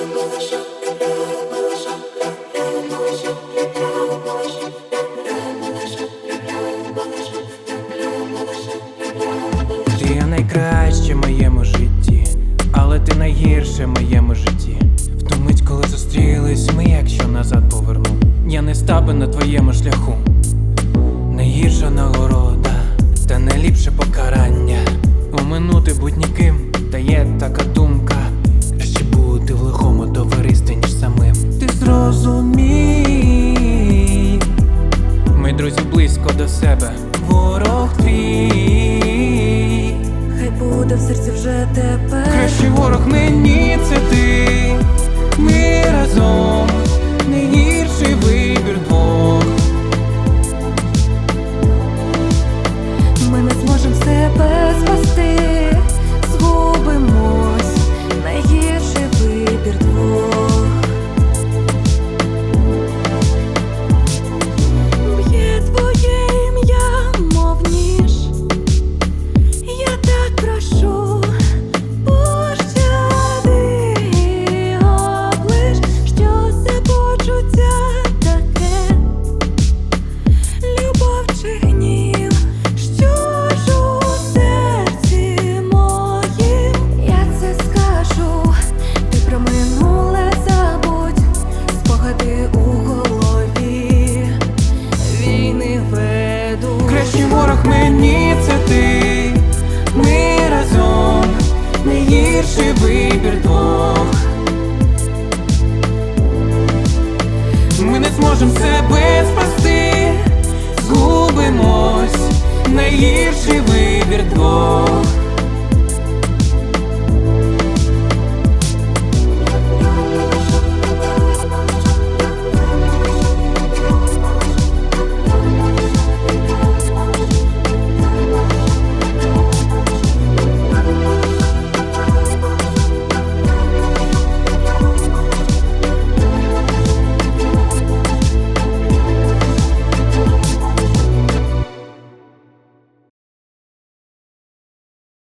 Ти є найкраще в моєму житті, але ти найгірше в моєму житті. В коли зустрілись, ми якщо назад поверну. Я не став на твоєму шляху. Найгірша друзі близько до себе. Ворог твій. Хай буде в серці вже тепер. Кращий ворог мені це Найкращий ворог мені це ти, ми разом, найгірший вибір двох. Ми не зможемо себе спасти, згубимось, найгірший вибір двох.